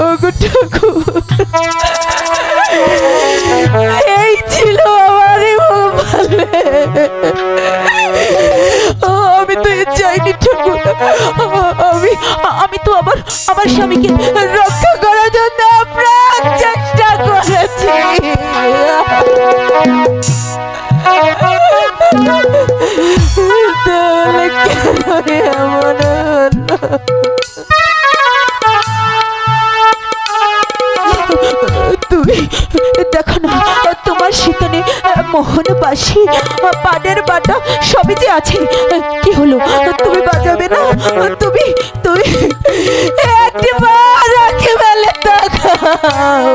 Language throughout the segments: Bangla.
ওগো ঠাকুর এই ছিল আমার আমি তো চাইনি ঠাকুর আমি আমি তো আমার আমার স্বামীকে রক্ষা করার জন্য প্রাণ চেষ্টা করেছি তাহলে কেন এমন হলো? মোহন বাসি পানের বাটা সবই যে আছে। কি হলো? তুমি বাজাবে না? তুমি তুমি একবার রাখে বেলে তাকাও।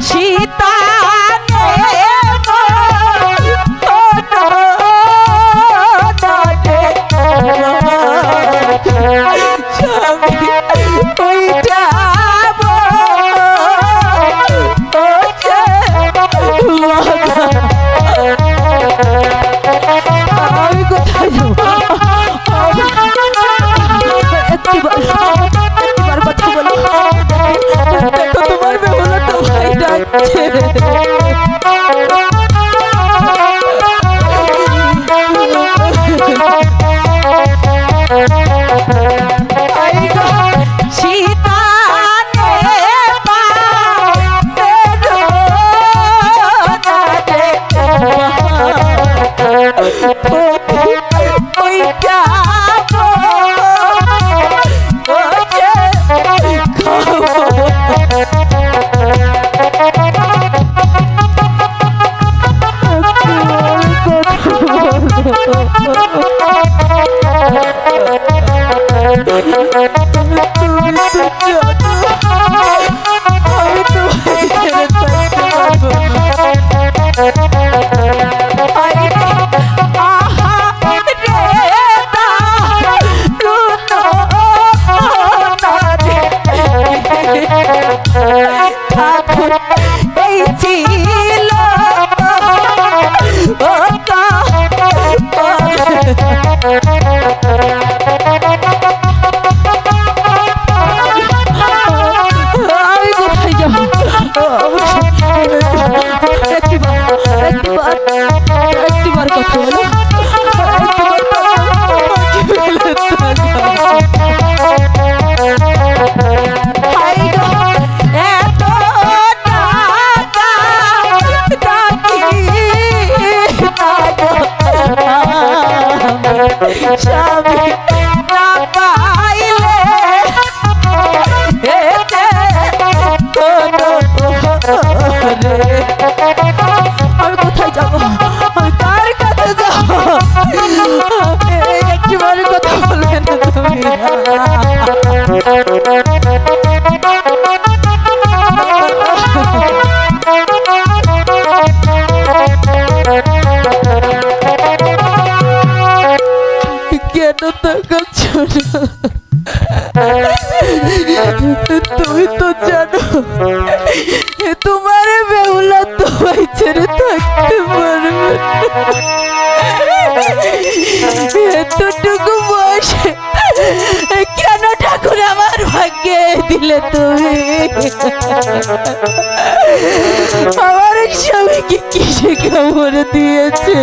একবার তুমি তো জানো আমি কোথায় যাব? একটিবার একটিবার একটিবার কথা বলো। স্বামী না পাইলে এতে আমি কোথায় যাব? আমি কার কাছে যাব? একটিবার কথা বলবেন না তুমি। তুমি তো জানো তোমার বেহুলা তোমায় ছেড়ে থাকতে পারবে। এতটুকু বয়সে কেন ঠাকুর আমার ভাগ্যে দিলে তুমি আমার স্বামীকে কিসে খবর দিয়েছে